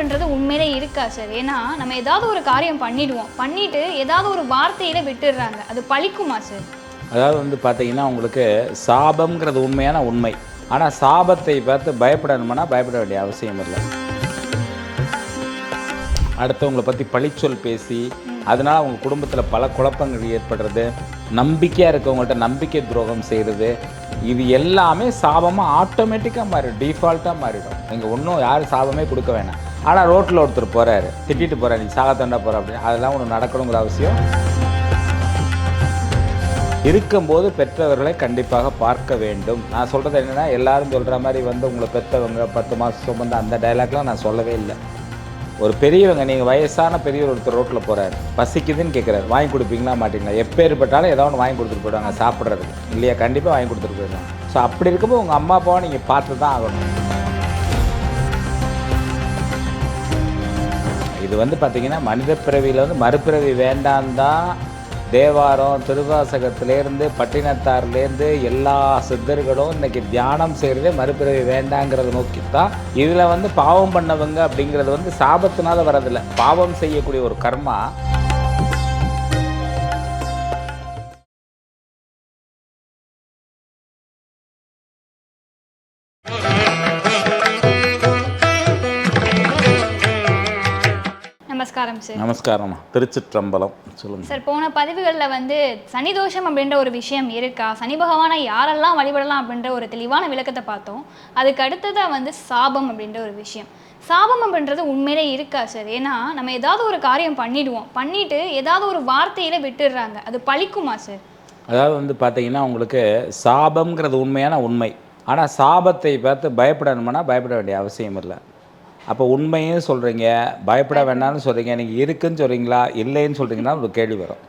அப்படின்றது உண்மையிலே இருக்கா சார். ஏன்னா நம்ம ஏதாவது ஒரு காரியம் பண்ணிடுவோம். பண்ணிட்டு ஏதாவது ஒரு வார்த்தையில விட்டுடுறாங்க. அது பழிக்குமா சார்? அதாவது வந்து பார்த்தீங்கன்னா உங்களுக்கு சாபம்ங்கிறது உண்மையான உண்மை. ஆனால் சாபத்தை பார்த்து பயப்படணும்னா பயப்பட வேண்டிய அவசியம் இல்லை. அடுத்தவங்களை பற்றி பழிச்சொல் பேசி அதனால் அவங்க குடும்பத்தில் பல குழப்பங்கள் ஏற்படுறது நம்பிக்கையாக இருக்கவங்கள்ட்ட நம்பிக்கை துரோகம் செய்கிறது இது எல்லாமே சாபமாக ஆட்டோமேட்டிக்காக மாறிடும். டிஃபால்ட்டாக மாறிடும். நீங்கள் ஒன்றும் யாரும் சாபமே கொடுக்க வேணாம். ஆனால் ரோட்டில் ஒருத்தர் போகிறாரு திட்டிட்டு போகிறார் நீ சாகத்தண்டா போகிற அப்படின்னு. அதெல்லாம் ஒன்று நடக்கணுங்கிற அவசியம். இருக்கும்போது பெற்றவர்களை கண்டிப்பாக பார்க்க வேண்டும். நான் சொல்கிறது என்னென்னா எல்லாரும் சொல்கிற மாதிரி வந்து உங்களை பெற்றவங்க பத்து மாதம் சுமந்த அந்த டைலாக்லாம் நான் சொல்லவே இல்லை. ஒரு பெரியவங்க நீங்கள் வயசான பெரியவர் ஒருத்தர் ரோட்டில் போகிறாரு பசிக்குதுன்னு கேட்குறாரு வாங்கி கொடுப்பீங்களா மாட்டீங்களா? எப்பேற்பட்டாலும் ஏதோ ஒன்று வாங்கி கொடுத்துட்டு போயிடுவாங்க சாப்பிட்றதுக்கு. இல்லையா கண்டிப்பாக வாங்கி கொடுத்துட்டு போயிடுவாங்க. ஸோ அப்படி இருக்கும்போது உங்கள் அம்மா அப்பாவை நீங்கள் பார்த்து தான் ஆகணும். இது வந்து பார்த்திங்கன்னா மனித பிறவியில் வந்து மறுபிறவி வேண்டாம் தான் தேவாரம் திருவாசகத்திலேருந்து பட்டினத்தார்லேருந்து எல்லா சித்தர்களும் இன்னைக்கு தியானம் செய்கிறதே மறுபிறவி வேண்டாங்கிறத நோக்கி தான் இதில் வந்து பாவம் பண்ணவங்க அப்படிங்கிறது வந்து சாபத்தினால வரதில்லை பாவம் செய்யக்கூடிய ஒரு கர்மா நமஸ்காரம் சார் நமஸ்காரம்மா. திருச்சிற்றம்பலம். சொல்லுங்கள் சார் போன பதிவுகளில் வந்து சனி தோஷம் அப்படின்ற ஒரு விஷயம் இருக்கா? சனி பகவானை யாரெல்லாம் வழிபடலாம் அப்படின்ற ஒரு தெளிவான விளக்கத்தை பார்த்தோம். அதுக்கு அடுத்ததாக வந்து சாபம் அப்படின்ற ஒரு விஷயம். சாபம் அப்படின்றது உண்மையிலே இருக்கா சார் ஏன்னா நம்ம ஏதாவது ஒரு காரியம் பண்ணிடுவோம். பண்ணிட்டு ஏதாவது ஒரு வார்த்தையில விட்டுடுறாங்க. அது பழிக்குமா சார் அதாவது வந்து பார்த்தீங்கன்னா உங்களுக்கு சாபம்ங்கிறது உண்மையான உண்மை. ஆனால் சாபத்தை பார்த்து பயப்படணும்னா பயப்பட வேண்டிய அவசியம் இல்லை. அப்போ உண்மையும் சொல்கிறீங்க பயப்பட வேண்டாம்னு சொல்கிறீங்க நீங்கள் இருக்குன்னு சொல்கிறீங்களா இல்லைன்னு சொல்கிறீங்கன்னா ஒரு கேள்வி வரும்.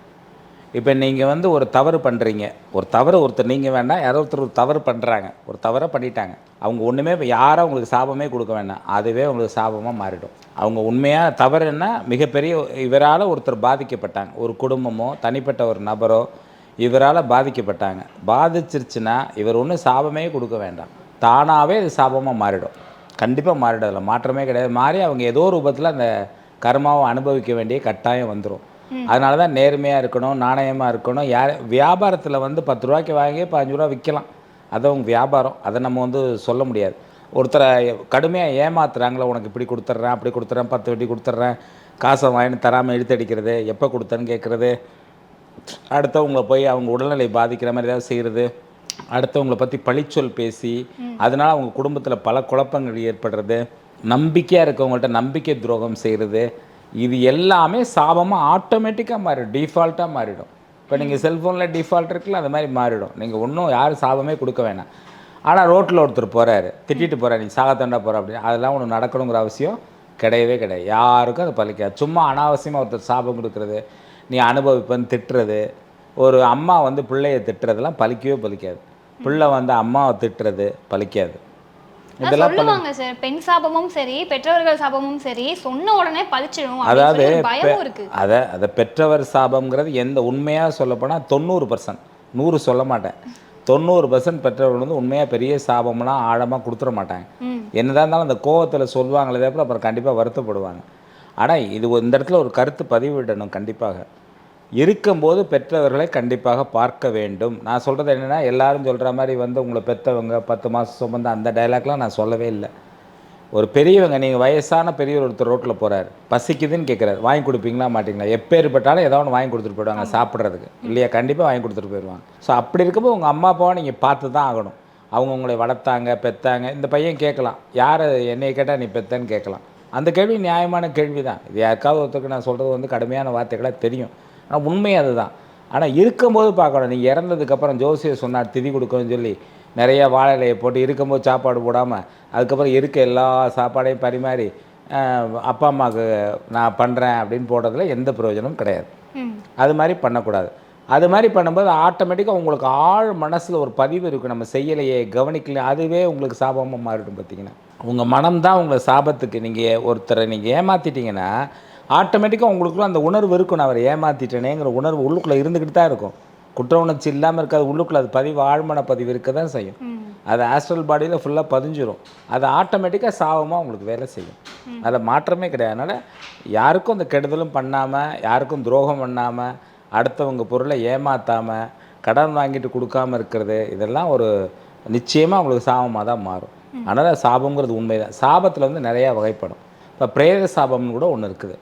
இப்போ நீங்கள் வந்து ஒரு தவறு பண்ணுறீங்க ஒரு தவறு ஒருத்தர் நீங்கள் வேண்டாம் யாரோ ஒருத்தர் ஒரு தவறு பண்ணுறாங்க ஒரு தவறை பண்ணிட்டாங்க. அவங்க ஒன்றுமே யாரும் உங்களுக்கு சாபமே கொடுக்க வேண்டாம். அதுவே உங்களுக்கு சாபமாக மாறிடும். அவங்க உண்மையாக தவறு என்ன மிகப்பெரிய இவரால் ஒருத்தர் பாதிக்கப்பட்டாங்க. ஒரு குடும்பமோ தனிப்பட்ட ஒரு நபரோ இவரால் பாதிக்கப்பட்டாங்க. பாதிச்சிருச்சுன்னா இவர் ஒன்றும் சாபமே கொடுக்க வேண்டாம். தானாகவே இது சாபமாக மாறிடும். கண்டிப்பாக மாறிடும். அதில் மாற்றமே கிடையாது. மாறி அவங்க ஏதோ ஒரு ரூபத்தில் அந்த கர்மாவை அனுபவிக்க வேண்டிய கட்டாயம் வந்துடும் அதனால தான் நேர்மையாக இருக்கணும் நாணயமாக இருக்கணும். யார் வியாபாரத்தில் வந்து பத்து ரூபாய்க்கு வாங்கி பதினஞ்சு ரூபா விற்கலாம் அது அவங்க வியாபாரம். அதை நம்ம வந்து சொல்ல முடியாது. ஒருத்தரை கடுமையாக ஏமாத்துறாங்களே உனக்கு இப்படி கொடுத்துட்றேன் அப்படி கொடுத்துட்றேன் பத்து வட்டி கொடுத்துட்றேன் காசை வாங்கிட்டு தராமல் இழுத்தடிக்கிறது எப்போ கொடுத்தேன்னு கேட்குறது அடுத்தவங்களை போய் அவங்க உடல்நிலை பாதிக்கிற மாதிரி ஏதாவது செய்கிறது அடுத்தவங்களை பற்றி பழிச்சொல் பேசி அதனால் அவங்க குடும்பத்தில் பல குழப்பங்கள் ஏற்படுறது நம்பிக்கையாக இருக்கவங்கள்ட்ட நம்பிக்கை துரோகம் செய்கிறது இது எல்லாமே சாபமாக ஆட்டோமேட்டிக்காக மாறிடும் டிஃபால்ட்டாக மாறிடும். இப்போ நீங்கள் செல்ஃபோனில் டிஃபால்ட் இருக்குல்ல அது மாதிரி மாறிடும். நீங்கள் ஒன்றும் யாரும் சாபமே கொடுக்க வேணாம். ஆனால் ரோட்டில் ஒருத்தர் போகிறாரு திட்டிட்டு போகிறார் நீ சாகத்தண்டா போகிற அப்படின்னு அதெல்லாம் ஒன்று நடக்கணுங்கிற அவசியம் கிடையவே கிடையாது. யாருக்கும் அது பலிக்காது சும்மா அனாவசியமாக ஒருத்தர் சாபம் கொடுக்கறது நீ அனுபவிப்பேன்னு திட்டுறது ஒரு அம்மா வந்து பிள்ளைய திட்டுறதெல்லாம் பலிக்கவே பலிக்காது பிள்ளை வந்து அம்மாவை திட்டுறது பலிக்காது அதான் இதெல்லாம் சொல்லுவாங்க சார் பெண் சாபமும் சரி பெற்றவர்கள் சாபமும் சரி சொன்ன உடனே பழிச்சிடும் அதாவது அதை அதை பெற்றவர் சாபம்ங்கிறது எந்த உண்மையாக சொல்லப்போனால் தொண்ணூறு பர்சன்ட் நூறு சொல்ல மாட்டேன். தொண்ணூறு பர்சன்ட் பெற்றவர்கள் வந்து உண்மையாக பெரிய சாபம்லாம் ஆழமாக கொடுத்துட மாட்டாங்க. என்னதான் இருந்தாலும் அந்த கோவத்தில் சொல்லுவாங்களே தவிர அப்புறம் கண்டிப்பாக வருத்தப்படுவாங்க. ஆனால் இது இந்த இடத்துல ஒரு கருத்து பதிவிடணும் கண்டிப்பாக. இருக்கும்போது பெற்றவர்களை கண்டிப்பாக பார்க்க வேண்டும். நான் சொல்கிறது என்னென்னா எல்லாரும் சொல்கிற மாதிரி வந்து உங்களை பெற்றவங்க பத்து மாதம் சுமந்து அந்த டைலாக்லாம் நான் சொல்லவே இல்லை. ஒரு பெரியவங்க நீங்கள் வயசான பெரியவர் ஒருத்தர் ரோட்டில் போகிறாரு பசிக்குதுன்னு கேட்குறாரு வாங்கி கொடுப்பீங்களா மாட்டீங்களா? எப்பேற்பட்டாலும் ஏதோ ஒன்று வாங்கி கொடுத்துட்டு போயிடுவாங்க சாப்பிட்றதுக்கு. இல்லையா? கண்டிப்பாக வாங்கி கொடுத்துட்டு போயிடுவாங்க. ஸோ அப்படி இருக்கும்போது உங்கள் அம்மா அப்பாவை நீங்கள் பார்த்து தான் ஆகணும். அவங்க உங்களை வளர்த்தாங்க பெத்தாங்க இந்த பையன் கேட்கலாம். யார் என்னைய கேட்டால் நீ பெத்தன்னு கேட்கலாம். அந்த கேள்வி நியாயமான கேள்வி தான் இது யாருக்காவது ஒருத்தருக்கு நான் சொல்கிறது வந்து கடுமையான வார்த்தைகளாக தெரியும். ஆனால் உண்மை அதுதான். ஆனால் இருக்கும்போது பார்க்கணும். நீங்கள் இறந்ததுக்கப்புறம் ஜோசியர் சொன்னார் திதி கொடுக்கணும்னு சொல்லி. நிறைய வாழை இலையை போட்டு இருக்கும்போது சாப்பாடு போடாமல் அதுக்கப்புறம் இருக்க எல்லா சாப்பாடையும் பரிமாறி அப்பா அம்மாவுக்கு நான் பண்ணுறேன் அப்படின்னு போடுறதுல எந்த பிரயோஜனமும் கிடையாது. அது மாதிரி பண்ணக்கூடாது. அது மாதிரி பண்ணும்போது ஆட்டோமேட்டிக்காக உங்களுக்கு ஆழ் மனசில் ஒரு பதிவு இருக்குது நம்ம செய்யலையே கவனிக்கலையே அதுவே உங்களுக்கு சாபமாக மாறிடும் பார்த்தீங்கன்னா. உங்கள் மனம்தான் உங்களை சாபத்துக்கு நீங்கள் ஒருத்தரை நீங்கள் ஏமாற்றிட்டீங்கன்னா ஆட்டோமேட்டிக்காக உங்களுக்குள்ள அந்த உணர்வு இருக்கும். நான் அவரை ஏமாற்றிட்டேனேங்கிற உணர்வு உள்ளுக்குள்ளே இருந்துக்கிட்டு தான் இருக்கும். குற்ற உணர்ச்சி இல்லாமல் இருக்காது. உள்ளுக்குள்ளே அது பதிவு ஆழ்மன பதிவு இருக்க தான் செய்யும். அது ஆஸ்ட்ரல் பாடியில் ஃபுல்லாக பதிஞ்சிரும். அது ஆட்டோமேட்டிக்காக சாபமாக உங்களுக்கு வேலை செய்யும். அதில் மாற்றமே கிடையாது. அதனால் யாருக்கும் அந்த கெடுதலும் பண்ணாமல் யாருக்கும் துரோகம் பண்ணாமல் அடுத்தவங்க பொருளை ஏமாத்தாமல் கடன் வாங்கிட்டு கொடுக்காம இருக்கிறது இதெல்லாம் ஒரு நிச்சயமாக உங்களுக்கு சாபமாக தான் மாறும். அதனால் சாபங்கிறது உண்மைதான். சாபத்தில் வந்து நிறையா வகைப்படும். இப்போ பிரேத சாபம்னு கூட ஒன்று இருக்குது.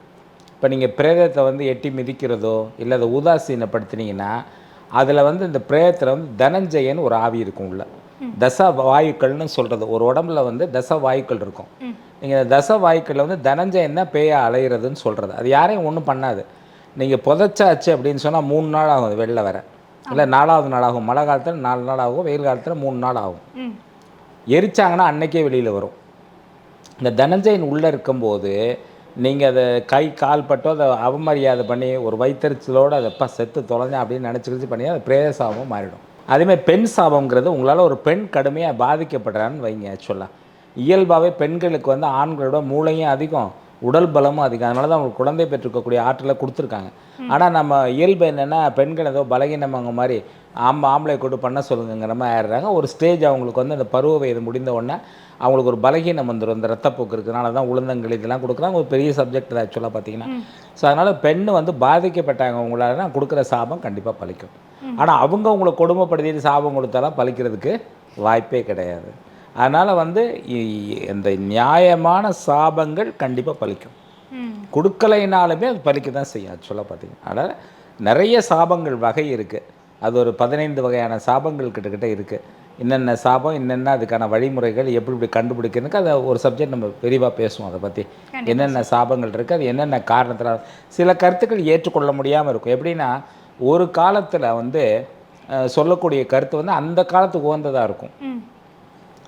இப்போ நீங்கள் பிரேதத்தை வந்து எட்டி மிதிக்கிறதோ இல்லை அதை உதாசீனப்படுத்தினீங்கன்னா அதில் வந்து இந்த பிரேதத்தில் வந்து தனஞ்சயன்னு ஒரு ஆவி இருக்கும் உள்ள. தச வாயுக்கள்னு சொல்கிறது ஒரு உடம்புல வந்து தச வாயுக்கள் இருக்கும். நீங்கள் தச வாயுக்களில் வந்து தனஞ்சயன் தான் பேய அலையிறதுன்னு சொல்கிறது அது யாரையும் ஒன்றும் பண்ணாது. நீங்கள் புதைச்சாச்சு அப்படின்னு சொன்னால் மூணு நாள் ஆகும் அது வெளில வர. இல்லை நாலாவது நாள் ஆகும். மழை காலத்தில் நாலு நாள் ஆகும். வெயில் காலத்தில் மூணு நாள் ஆகும். எரிச்சாங்கன்னா அன்னைக்கே வெளியில் வரும். இந்த தனஞ்சயன் உள்ளே இருக்கும்போது நீங்கள் அதை கை கால் பட்டோ அதை அவமரியாதை பண்ணி ஒரு வைத்தறிச்சலோடு அதை பா செத்து தொலைஞ்சேன் அப்படின்னு நினச்சிக்கிச்சு பண்ணி அது பிரேத சாபம் மாறிடும். அதேமாதிரி பெண் சாபம்ங்கிறது உங்களால் ஒரு பெண் கடுமையாக பாதிக்கப்படுறான்னு வைங்க ஆக்சுவலாக இயல்பாகவே பெண்களுக்கு வந்து ஆண்களோட மூளையும் அதிகம் உடல் பலமும் அதிகம். அதனால தான் அவங்களுக்கு குழந்தை பெற்றுக்கக்கூடிய ஆற்றலை கொடுத்துருக்காங்க. ஆனால் நம்ம இயல்பு என்னென்னா பெண்கள் ஏதோ பலகீனவங்க மாதிரி ஆம்பளை ஆம்பளை கொண்டு பண்ண சொல்லுங்கிற மாதிரி ஆயிடுறாங்க. ஒரு ஸ்டேஜ் அவங்களுக்கு வந்து அந்த பருவ வயது முடிந்த உடனே அவங்களுக்கு ஒரு பலகீனம் வந்துடும் இந்த ரத்தப்போக்கு இருக்கிறனால தான் உளுந்தங்கள் இதெல்லாம் கொடுக்குறாங்க. ஒரு பெரிய சப்ஜெக்ட் தான் ஆக்சுவலாக பார்த்தீங்கன்னா. ஸோ அதனால் பெண் வந்து பாதிக்கப்பட்டாங்க உங்களால் கொடுக்குற சாபம் கண்டிப்பாக பலிக்கும் ஆனால் அவங்க உங்களை கொடுமைப்படுத்திட்டு சாபம் கொடுத்தாலாம் பலிக்கிறதுக்கு வாய்ப்பே கிடையாது. அதனால் வந்து இந்த நியாயமான சாபங்கள் கண்டிப்பாக பலிக்கும் ம். கொடுக்கலைனாலுமே அது பலிக்க தான் செய்யும் ஆக்சுவலாக பார்த்தீங்கன்னா. அதனால் நிறைய சாபங்கள் வகை இருக்குது அது ஒரு பதினைந்து வகையான சாபங்கள் கிட்டக்கிட்ட இருக்குது என்னென்ன சாபம் என்னென்ன அதுக்கான வழிமுறைகள் எப்படி இப்படி கண்டுபிடிக்கிறதுக்கு அதை ஒரு சப்ஜெக்ட் நம்ம விரிவாக பேசுவோம் அதை பற்றி என்னென்ன சாபங்கள் இருக்குது அது என்னென்ன காரணத்தில் சில கருத்துக்கள் ஏற்றுக்கொள்ள முடியாமல் இருக்கும். எப்படின்னா ஒரு காலத்தில் வந்து சொல்லக்கூடிய கருத்து வந்து அந்த காலத்துக்கு உகந்ததாக இருக்கும்.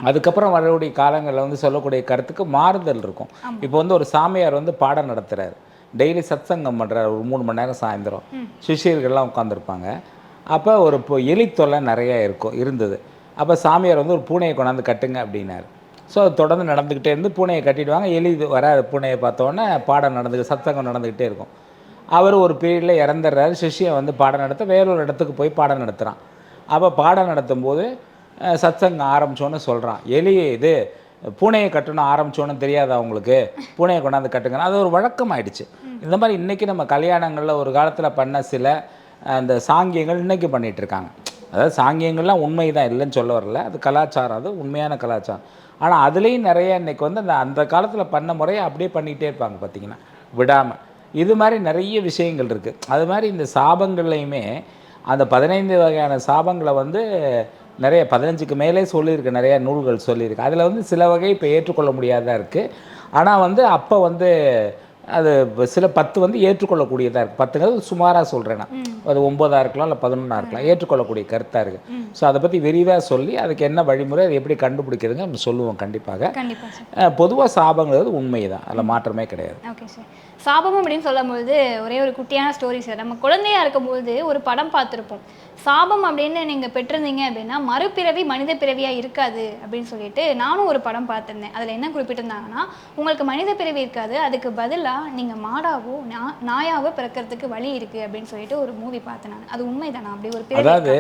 அதுக்கப்புறம் வரக்கூடிய காலங்களில் வந்து சொல்லக்கூடிய கருத்துக்கு மாறுதல் இருக்கும். இப்போ வந்து ஒரு சாமியார் வந்து பாடம் நடத்துகிறார் டெய்லி சத்சங்கம் பண்ணுறாரு ஒரு மூணு மணி நேரம் சாயந்தரம். சிஷியர்கள்லாம் உட்காந்துருப்பாங்க அப்போ ஒரு இப்போ எலி தொல்லை நிறையா இருக்கும் இருந்தது. அப்போ சாமியார் வந்து ஒரு பூனையை கொண்டாந்து கட்டுங்க அப்படின்னாரு. ஸோ அது தொடர்ந்து நடந்துக்கிட்டே இருந்து பூனையை கட்டிடுவாங்க எலி இது வராது பூனையை பார்த்தோன்னே பாடம் நடந்து சத்சங்கம் நடந்துக்கிட்டே இருக்கும். அவர் ஒரு பீரியடில் இறந்துடுறாரு. சிஷ்யை வந்து பாடம் நடத்த வேறொரு இடத்துக்கு போய் பாடம் நடத்துகிறான் அப்போ பாடம் நடத்தும்போது போது சத்சங்கம் ஆரம்பிச்சோன்னு சொல்கிறான் எலி இது பூனையை கட்டணும் ஆரம்பிச்சோன்னு தெரியாது அவங்களுக்கு பூனையை கொண்டாந்து கட்டுங்க அது ஒரு வழக்கம் ஆயிடுச்சு இந்த மாதிரி இன்றைக்கி நம்ம கல்யாணங்களில் ஒரு காலத்தில் பண்ண சில அந்த சாங்கியங்கள் இன்றைக்கி பண்ணிகிட்ருக்காங்க அதாவது சாங்கியங்கள்லாம் உண்மை தான் இல்லைன்னு சொல்ல வரல. அது கலாச்சாரம் அது உண்மையான கலாச்சாரம். ஆனால் அதுலேயும் நிறைய இன்றைக்கி வந்து அந்த அந்த காலத்தில் பண்ண முறையை அப்படியே பண்ணிகிட்டே இருப்பாங்க பார்த்திங்கன்னா விடாமல் இது மாதிரி நிறைய விஷயங்கள் இருக்குது அது மாதிரி இந்த சாபங்கள்லையுமே அந்த பதினைந்து வகையான சாபங்களை வந்து நிறைய பதினஞ்சுக்கு மேலே சொல்லியிருக்கு நிறைய நூல்கள் சொல்லியிருக்கு. அதில் வந்து சில வகை இப்போ ஏற்றுக்கொள்ள முடியாததாக இருக்குது ஆனால் வந்து அப்போ வந்து அது சில பத்து வந்து ஏற்றுக்கொள்ளக்கூடியதாக இருக்குது பத்துங்கிறது சுமாராக சொல்கிறேன் நான். அது ஒம்பதாக இருக்கலாம் இல்லை பதினொன்றா இருக்கலாம். ஏற்றுக்கொள்ளக்கூடிய கருத்தாக இருக்குது ஸோ அதை பற்றி விரிவாக சொல்லி அதுக்கு என்ன வழிமுறை அதை எப்படி கண்டுபிடிக்கிறதுங்க நம்ம சொல்லுவோம் கண்டிப்பாக. பொதுவாக சாபங்கிறது உண்மை தான் அதில் மாற்றமே கிடையாது. Okay sir. சாபம் அப்படின்னு சொல்லும்போது ஒரே ஒரு குட்டியான ஸ்டோரி சார் நம்ம குழந்தையா இருக்கும்போது ஒரு படம் பார்த்துருப்போம். சாபம் அப்படின்னு நீங்கள் பெற்றிருந்தீங்க அப்படின்னா மறுபிறவி மனித பிறவியாக இருக்காது அப்படின்னு சொல்லிட்டு நானும் ஒரு படம் பார்த்துருந்தேன். அதில் என்ன குறிப்பிட்டிருந்தாங்கன்னா உங்களுக்கு மனித பிறவி இருக்காது அதுக்கு பதிலாக நீங்கள் மாடாவோ நா- நாயாவோ பிறக்கிறதுக்கு வழி இருக்குது அப்படின்னு சொல்லிட்டு ஒரு மூவி பார்த்தேன் நான். அது உண்மைதானா? அப்படி ஒரு அதாவது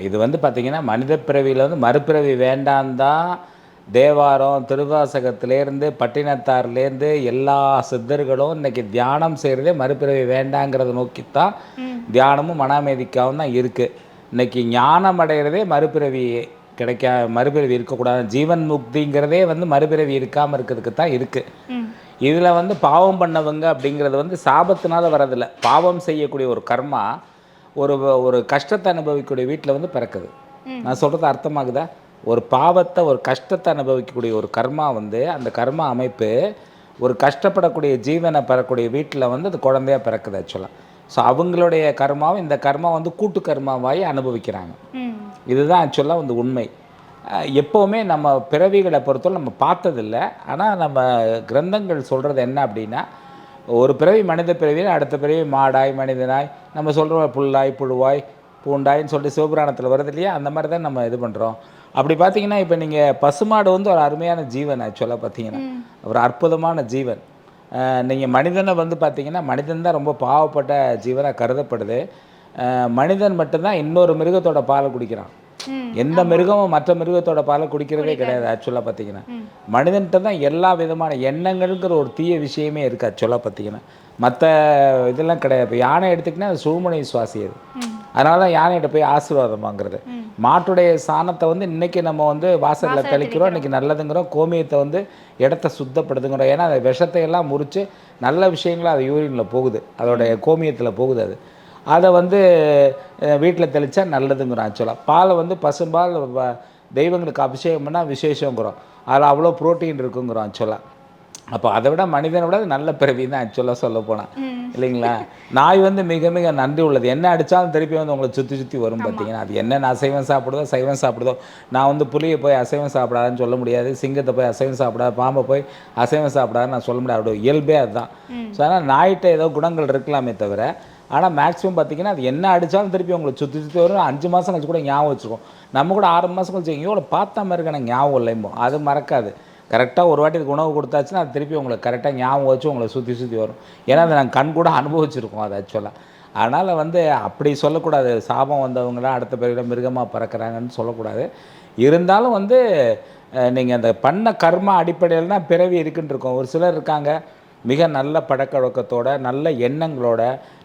இது வந்து பார்த்தீங்கன்னா மனித பிறவியில் வந்து மறுபிறவி வேண்டாம் தான் தேவாரம் திருவாசகத்திலேருந்து பட்டினத்தார்லேருந்து எல்லா சித்தர்களும் இன்னைக்கு தியானம் செய்கிறதே மறுபிறவி வேண்டாங்கிறத நோக்கித்தான் தியானமும் மனாமேதிக்காவும் தான் இருக்குது இன்னைக்கு ஞானம் அடைகிறதே மறுபிறவி கிடைக்கா மறுபிறவி இருக்கக்கூடாது. ஜீவன் முக்திங்கிறதே வந்து மறுபிறவி இருக்காமல் இருக்கிறதுக்கு தான் இருக்குது இதில் வந்து பாவம் பண்ணவங்க அப்படிங்கிறது வந்து சாபத்தினால வரதில்லை பாவம் செய்யக்கூடிய ஒரு கர்மா ஒரு ஒரு கஷ்டத்தை அனுபவிக்கக்கூடிய வீட்டில் வந்து பிறக்குது. நான் சொல்கிறது அர்த்தமாகுதா? ஒரு பாவத்தை ஒரு கஷ்டத்தை அனுபவிக்கக்கூடிய ஒரு கர்மா வந்து அந்த கர்மா அமைப்பு ஒரு கஷ்டப்படக்கூடிய ஜீவனை பெறக்கூடிய வீட்டில் வந்து அது குழந்தையா பிறக்குது ஆக்சுவலாக ஸோ அவங்களுடைய கர்மாவும் இந்த கர்மா வந்து கூட்டு கர்மாவாகி அனுபவிக்கிறாங்க. இதுதான் ஆக்சுவலாக வந்து உண்மை. எப்போவுமே நம்ம பிறவிகளை பொறுத்தவரை நம்ம பார்த்ததில்ல. ஆனால் நம்ம கிரந்தங்கள் சொல்கிறது என்ன அப்படின்னா ஒரு பிறவி மனித பிறவியில் அடுத்த பிறவி மாடாய் மனிதனாய் நம்ம சொல்கிறோம் புல்லாய் புழுவாய் பூண்டாய்ன்னு சொல்லிட்டு சிவபுராணத்தில் வருது இல்லையா? அந்த மாதிரி தான் நம்ம இது பண்ணுறோம் அப்படி பார்த்தீங்கன்னா இப்போ நீங்கள் பசுமாடு வந்து ஒரு அருமையான ஜீவன் ஆக்சுவலாக பார்த்தீங்கன்னா ஒரு அற்புதமான ஜீவன். நீங்கள் மனிதனை வந்து பார்த்தீங்கன்னா மனிதன் தான் ரொம்ப பாவப்பட்ட ஜீவனாக கருதப்படுது. மனிதன் மட்டும்தான் இன்னொரு மிருகத்தோட பாலை குடிக்கிறான். எந்த மிருகமும் மற்ற மிருகத்தோட பாலை குடிக்கிறதே கிடையாது ஆக்சுவலாக பார்த்தீங்கன்னா மனிதன்கிட்ட தான் எல்லா விதமான எண்ணங்கள்ங்கிற ஒரு தீய விஷயமே இருக்குது ஆக்சுவலாக பார்த்தீங்கன்னா மற்ற இதெல்லாம் கிடையாது. இப்போ யானை எடுத்துக்கினா அது சுழுமுனை சுவாசி அது. அதனால தான் யானைகிட்ட போய் ஆசீர்வாதம் வாங்குறது. மாட்டுடைய சாணத்தை வந்து இன்னைக்கு நம்ம வந்து வாசலில் தெளிக்கிறோம். இன்னைக்கு நல்லதுங்கிறோம். கோமியத்தை வந்து இடத்த சுத்தப்படுத்துங்கிறோம் ஏன்னா அந்த விஷத்தை எல்லாம் முறித்து நல்ல விஷயங்களும் அது யூரினில் போகுது. அதோடைய கோமியத்தில் போகுது அது. அதை வந்து வீட்டில் தெளித்தா நல்லதுங்கிறோம் ஆக்சுவலாக பாலை வந்து பசும்பால் தெய்வங்களுக்கு அபிஷேகம் பண்ணால் விசேஷங்கிறோம். அதில் அவ்வளோ புரோட்டீன் இருக்குங்கிறோம் ஆக்சுவலாக அப்போ அதை விட மனிதனை விட அது நல்ல பிறவி தான் ஆக்சுவலாக சொல்ல போனால் இல்லைங்களா? நாய் வந்து மிக மிக நன்றி உள்ளது. என்ன அடித்தாலும் திருப்பி வந்து உங்களை சுற்றி சுற்றி வரும் பார்த்தீங்கன்னா அது என்ன நான் அசைவம் சாப்பிடுதோ சைவம் சாப்பிடுதோ நான் வந்து புலியை போய் அசைவம் சாப்பிடாதுன்னு சொல்ல முடியாது. சிங்கத்தை போய் அசைவம் சாப்பிடாது பாம்பை போய் அசைவம் சாப்பிடாதுன்னு நான் சொல்ல முடியாது. அதோட இயல்பே அதுதான். ஸோ அதனால் நாய்கிட்ட ஏதோ குணங்கள் இருக்கலாமே தவிர ஆனால் மேக்ஸிமம் பார்த்தீங்கன்னா அது என்ன அடித்தாலும் திருப்பி உங்களை சுற்றி சுற்றி வரும். அஞ்சு மாதம் கழிச்சு கூட ஞாபகம் வச்சுருக்கோம் நம்ம கூட ஆறு மாதம் கழிச்சு எங்கேயோ பார்த்தா மாதிரி இருக்கு எனக்கு ஞாபகம் இல்லைம்போ. அது மறக்காது. கரெக்டாக ஒரு வாட்டி உணவு கொடுத்தாச்சுன்னா அது திருப்பி உங்களுக்கு கரெக்டாக ஞாபகம் வச்சு உங்களை சுற்றி சுற்றி வரும். ஏன்னா அதை நாங்கள் கண் கூட அனுபவிச்சிருக்கோம் அது ஆக்சுவலாக அதனால் வந்து அப்படி சொல்லக்கூடாது. சாபம் வந்தவங்களாம் அடுத்த பிறகு மிருகமாக பறக்கிறாங்கன்னு சொல்லக்கூடாது. இருந்தாலும் வந்து நீங்கள் அந்த பண்ண கர்மா அடிப்படையில் தான் பிறவி இருக்குன்னு இருக்கோம். ஒரு சிலர் இருக்காங்க மிக நல்ல பழக்க வழக்கத்தோட நல்ல எண்ணங்களோட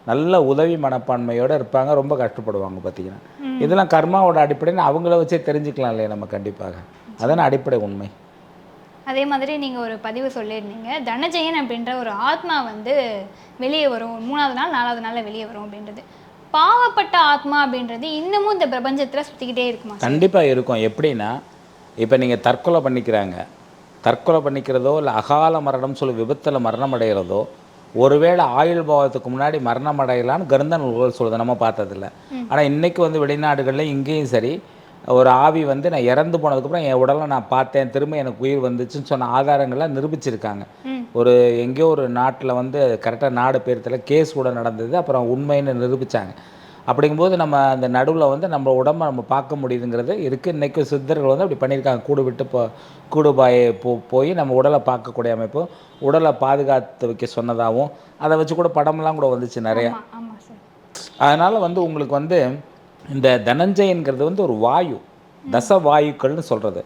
நல்ல உதவி மனப்பான்மையோட இருப்பாங்க. ரொம்ப கஷ்டப்படுவாங்க பார்த்தீங்கன்னா இதெல்லாம் கர்மாவோட அடிப்படைன்னு அவங்கள வச்சே தெரிஞ்சுக்கலாம் இல்லையா நம்ம கண்டிப்பாக? அதான அடிப்படை உண்மை. அதே மாதிரி நீங்கள் ஒரு பதிவு சொல்லியிருந்தீங்க தனஜெயன் அப்படின்ற ஒரு ஆத்மா வந்து வெளியே வரும். மூணாவது நாள் நாலாவது நாளில் வெளியே வரும் அப்படின்றது. பாவப்பட்ட ஆத்மா அப்படின்றது இன்னமும் இந்த பிரபஞ்சத்தில் சுற்றிக்கிட்டே இருக்குமா? கண்டிப்பாக இருக்கும். எப்படின்னா இப்போ நீங்கள் தற்கொலை பண்ணிக்கிறாங்க. தற்கொலை பண்ணிக்கிறதோ இல்லை அகால மரணம் சொல்லி விபத்தில் மரணம் அடைகிறதோ ஒருவேளை ஆயுள் பாவத்துக்கு முன்னாடி மரணம் அடையலான்னு கருந்த நூல்கள் சொல்லுது. நம்ம பார்த்ததில்ல. ஆனால் இன்னைக்கு வந்து வெளிநாடுகளில் இங்கேயும் சரி ஒரு ஆவி வந்து நான் இறந்து போனதுக்கப்புறம் என் உடலை நான் பார்த்தேன். திரும்ப எனக்கு உயிர் வந்துச்சுன்னு சொன்ன ஆதாரங்கள்லாம் நிரூபிச்சிருக்காங்க. ஒரு எங்கேயோ ஒரு நாட்டில் வந்து கரெக்டாக நாடு பேரத்தில் கேஸ் கூட நடந்தது. அப்புறம் உண்மைன்னு நிரூபித்தாங்க அப்படிங்கும்போது நம்ம அந்த நடுவில் வந்து நம்ம உடம்ப நம்ம பார்க்க முடியுதுங்கிறது இருக்குது இன்றைக்கும் சித்தர்கள் வந்து அப்படி பண்ணியிருக்காங்க. கூடு விட்டு போ கூடு பாய போ போய் நம்ம உடலை பார்க்கக்கூடிய அமைப்பு உடலை பாதுகாத்து வைக்க சொன்னதாகவும் அதை வச்சு கூட படம்லாம் கூட வந்துச்சு நிறையா. அதனால் வந்து உங்களுக்கு வந்து இந்த தனஞ்சயன்கிறது வந்து ஒரு வாயு தச வாயுக்கள்னு சொல்கிறது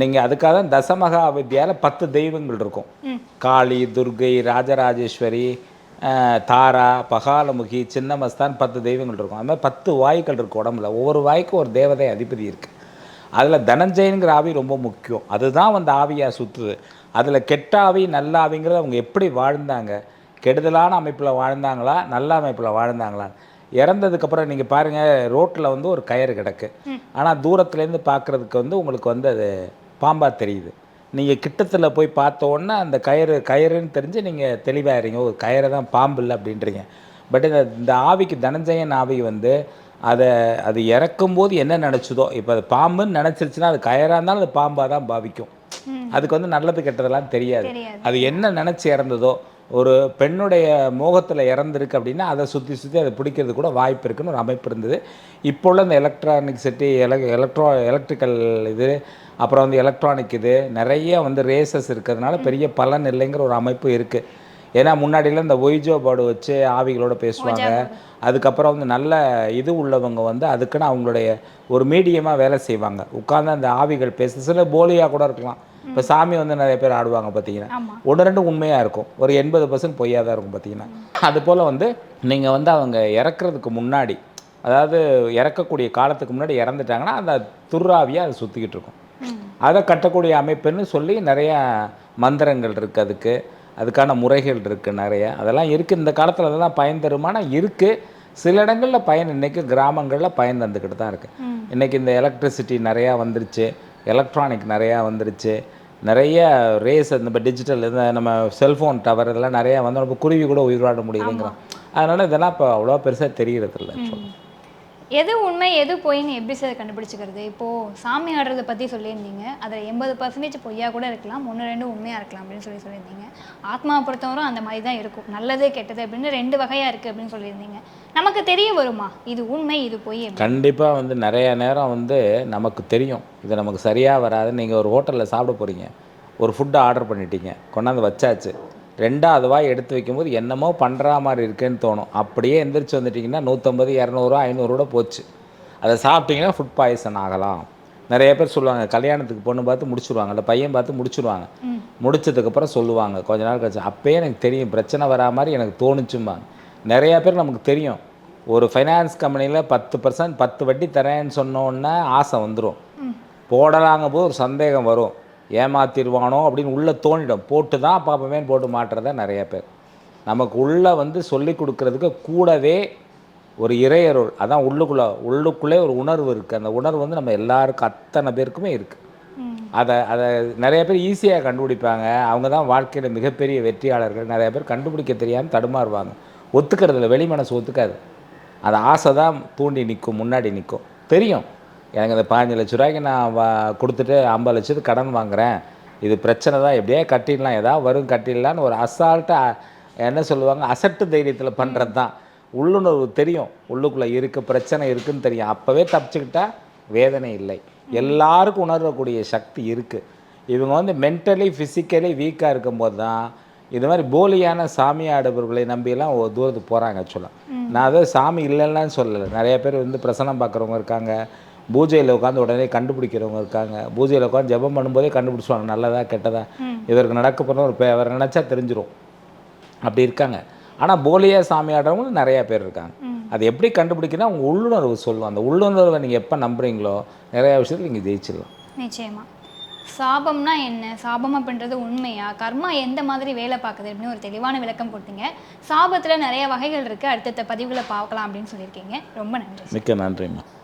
நீங்கள் அதுக்காக தான் தசமகா வித்யாவில் பத்து தெய்வங்கள் இருக்கும். காளி துர்கை ராஜராஜேஸ்வரி தாரா பகாலமுகி சின்னமஸ்தான் பத்து தெய்வங்கள் இருக்கும். அது மாதிரி பத்து வாயுக்கள் இருக்குது உடம்புல. ஒவ்வொரு வாய்க்கும் ஒரு தேவதை அதிபதி இருக்குது அதில் தனஞ்சயனுங்கிற ஆவி ரொம்ப முக்கியம். அதுதான் வந்து ஆவியாக சுற்றுது அதில் கெட்ட ஆவி நல்ல ஆவிங்கிறது அவங்க எப்படி வாழ்ந்தாங்க? கெடுதலான அமைப்பில் வாழ்ந்தாங்களா? நல்ல அமைப்பில் வாழ்ந்தாங்களா இறந்ததுக்கப்புறம் நீங்கள் பாருங்கள் ரோட்டில் வந்து ஒரு கயிறு கிடக்கு. ஆனால் தூரத்துலேருந்து பார்க்குறதுக்கு வந்து உங்களுக்கு வந்து அது பாம்பாக தெரியுது. நீங்கள் கிட்டத்தில் போய் பார்த்த உடனே அந்த கயிறு கயிறுன்னு தெரிஞ்சு நீங்கள் தெளிவாகிறீங்க ஒரு கயிறு தான் பாம்பு இல்லை அப்படின்றீங்க. பட் இந்த இந்த ஆவிக்கு தனஞ்சயன் ஆவி வந்து அதை அது இறக்கும்போது என்ன நினச்சதோ இப்போ அது பாம்புன்னு நினச்சிருச்சுன்னா அது கயராக இருந்தாலும் அது பாம்பாக தான் பாவிக்கும் அதுக்கு வந்து நல்லது கெட்டதெல்லாம் தெரியாது. அது என்ன நினச்சி இறந்ததோ ஒரு பெண்ணுடைய மோகத்தில் இறந்துருக்கு அப்படின்னா அதை சுற்றி சுற்றி அதை பிடிக்கிறது கூட வாய்ப்பு இருக்குன்னு ஒரு அமைப்பு இருந்தது. இப்போ உள்ள இந்த எலக்ட்ரானிக் சிட்டி எலக் எலக்ட்ரோ எலக்ட்ரிக்கல் இது அப்புறம் வந்து எலக்ட்ரானிக் இது நிறைய வந்து ரேசஸ் இருக்கிறதுனால பெரிய பலன் இல்லைங்கிற ஒரு அமைப்பு இருக்குது ஏன்னா முன்னாடிலாம் இந்த ஒய்ஜோ போர்டு வச்சு ஆவிகளோட பேசுவாங்க. அதுக்கப்புறம் வந்து நல்ல இது உள்ளவங்க வந்து அதுக்குன்னு அவங்களுடைய ஒரு மீடியமாக வேலை செய்வாங்க. உட்கார்ந்து அந்த ஆவிகள் பேச சில போலியாக கூட இருக்கலாம். இப்போ சாமி வந்து நிறைய பேர் ஆடுவாங்க பார்த்தீங்கன்னா ஒன்று ரெண்டு உண்மையாக இருக்கும். ஒரு எண்பது பர்சன்ட் பொய்யாக தான் இருக்கும் பார்த்தீங்கன்னா அது போல் வந்து நீங்கள் வந்து அவங்க இறக்குறதுக்கு முன்னாடி அதாவது இறக்கக்கூடிய காலத்துக்கு முன்னாடி இறந்துட்டாங்கன்னா அந்த துர்ராவியாக அதை சுற்றிக்கிட்டு இருக்கும். அதை கட்டக்கூடிய அமைப்புன்னு சொல்லி நிறைய மந்திரங்கள் இருக்குது அதுக்கு. அதுக்கான முறைகள் இருக்குது நிறைய. அதெல்லாம் இருக்குது இந்த காலத்தில் அதெல்லாம் பயன் தருமானா இருக்குது சில இடங்களில் பயன் இன்றைக்கி கிராமங்களில் பயன் தந்துக்கிட்டு தான் இருக்குது. இன்றைக்கி இந்த எலக்ட்ரிசிட்டி நிறையா வந்துருச்சு. எலக்ட்ரானிக் நிறையா வந்துருச்சு. நிறைய ரேஸ் இந்த டிஜிட்டல் இந்த நம்ம செல்ஃபோன் டவர் இதெல்லாம் நிறையா வந்து நம்ம குருவி கூட உயிராட முடியுதுங்கிறோம் அதனால் இதெல்லாம் இப்போ அவ்வளோ பெருசாக தெரியறதில்ல ம். எது உண்மை எது பொய்ன்னு எப்படி சார் கண்டுபிடிச்சிக்கிறது? இப்போது சாமி ஆடுறதை பற்றி சொல்லியிருந்தீங்க. அதில் எண்பது பர்சன்டேஜ் பொய்யாக கூட இருக்கலாம் ஒன்று ரெண்டு உண்மையாக இருக்கலாம் அப்படின்னு சொல்லி சொல்லியிருந்தீங்க. ஆத்மாவை பொறுத்தவரை அந்த மாதிரி தான் இருக்கும். நல்லது கெட்டது அப்படின்னு ரெண்டு வகையாக இருக்குது அப்படின்னு சொல்லியிருந்தீங்க. நமக்கு தெரிய வருமா? இது உண்மை இது பொய் கண்டிப்பாக வந்து நிறைய நேரம் வந்து நமக்கு தெரியும். இது நமக்கு சரியாக வராது நீங்கள் ஒரு ஹோட்டலில் சாப்பிட போகிறீங்க ஒரு ஃபுட்டை ஆர்டர் பண்ணிட்டீங்க. கொண்டாந்து வச்சாச்சு. ரெண்டாவது வாய் எடுத்து வைக்கும்போது என்னமோ பண்ணுற மாதிரி இருக்குன்னு தோணும். அப்படியே எந்திரிச்சு வந்துட்டிங்கன்னா நூற்றம்பது இரநூறுவா ஐநூறுரூவா போச்சு. அதை சாப்பிட்டீங்கன்னா ஃபுட் பாய்சன் ஆகலாம். நிறைய பேர் சொல்லுவாங்க கல்யாணத்துக்கு பொண்ணு பார்த்து முடிச்சிருவாங்க இல்லை பையன் பார்த்து முடிச்சிருவாங்க. ம். முடிச்சதுக்கப்புறம் சொல்லுவாங்க கொஞ்ச நாள் கழிச்சு அப்பயே எனக்கு தெரியும் பிரச்சனை வரா மாதிரி எனக்கு தோணுச்சும்பாங்க. நிறைய பேர் நமக்கு தெரியும். ஒரு ஃபைனான்ஸ் கம்பெனியில் பத்து பர்சன்ட் பத்து வட்டி தரேன்னு சொன்ன உடனே ஆசை வந்துடும். போடலாங்க போது ஒரு சந்தேகம் வரும். ஏமாத்திடுவானோ அப்படின்னு உள்ளே தோணிடும். போட்டு தான் பார்ப்போமே போட்டு மாட்டுறதா நிறைய பேர். நமக்கு உள்ளே வந்து சொல்லி கொடுக்கறதுக்கு கூடவே ஒரு இறையருள். அதான் உள்ளுக்குள்ளே உள்ளுக்குள்ளே ஒரு உணர்வு இருக்குது அந்த உணர்வு வந்து நம்ம எல்லாருக்கும் அத்தனை பேருக்குமே இருக்குது. அதை அதை நிறைய பேர் ஈஸியாக கண்டுபிடிப்பாங்க. அவங்க தான் வாழ்க்கையில் மிகப்பெரிய வெற்றியாளர்கள். நிறைய பேர் கண்டுபிடிக்க தெரியாமல் தடுமாறுவாங்க. ஒத்துக்கிறதுல வெளி மனசு ஒத்துக்காது. அது ஆசை தான் தூண்டி நிற்கும் முன்னாடி நிற்கும். தெரியும். எனக்கு இந்த பதினஞ்சு லட்ச ரூபாய்க்கு நான் வா கொடுத்துட்டு ஐம்பது லட்சத்துக்கு கடன் வாங்குகிறேன் இது பிரச்சனை தான். எப்படியே கட்டிடலாம். ஏதாவது வரும் கட்டிடலான்னு ஒரு அசால்ட்டாக என்ன சொல்லுவாங்க? அசட்டு தைரியத்தில் பண்ணுறது தான். உள்ளுணர்வு தெரியும். உள்ளுக்குள்ளே இருக்குது பிரச்சனை இருக்குன்னு தெரியும். அப்போவே தப்பிச்சுக்கிட்டா வேதனை இல்லை. எல்லாருக்கும் உணரக்கூடிய சக்தி இருக்குது இவங்க வந்து மென்டலி ஃபிசிக்கலி வீக்காக இருக்கும்போது தான் இது மாதிரி போலியான சாமி ஆடுபவர்களை நம்பியெல்லாம் ஒரு தூரத்துக்கு போகிறாங்க ஆக்சுவலாக நான் அதை சாமி இல்லைன்னு சொல்லலை. நிறைய பேர் வந்து பிரசனம் பார்க்குறவங்க இருக்காங்க. பூஜையில் உட்காந்து உடனே கண்டுபிடிக்கிறவங்க இருக்காங்க. பூஜையில் உட்காந்து ஜெபம் பண்ணும்போதே கண்டுபிடிச்சுவாங்க நல்லதா கெட்டதா. இவருக்கு நடக்க போகிற ஒரு பே- அவர் நினச்சா தெரிஞ்சிரும். அப்படி இருக்காங்க. ஆனால் போலியா சாமி ஆடுறவங்க நிறைய பேர் இருக்காங்க. அது எப்படி கண்டுபிடிக்கணும் அவங்க உள்ளுணர்வு சொல்லும் அந்த உள்ளுணர்வை நீங்கள் எப்போ நம்புறீங்களோ நிறைய விஷயத்தில் நீங்கள் ஜெயிச்சிடலாம். நிச்சயமா. சாபம்னா என்ன? சாபம் அப்படின்றது உண்மையா? கர்மா எந்த மாதிரி வேலை பார்க்குது அப்படின்னு ஒரு தெளிவான விளக்கம் கொடுத்தீங்க. சாபத்தில் நிறைய வகைகள் இருக்குது அடுத்தடுத்த பதிவுகளை பார்க்கலாம் அப்படின்னு சொல்லியிருக்கீங்க. ரொம்ப நன்றி. மிக்க நன்றிம்மா.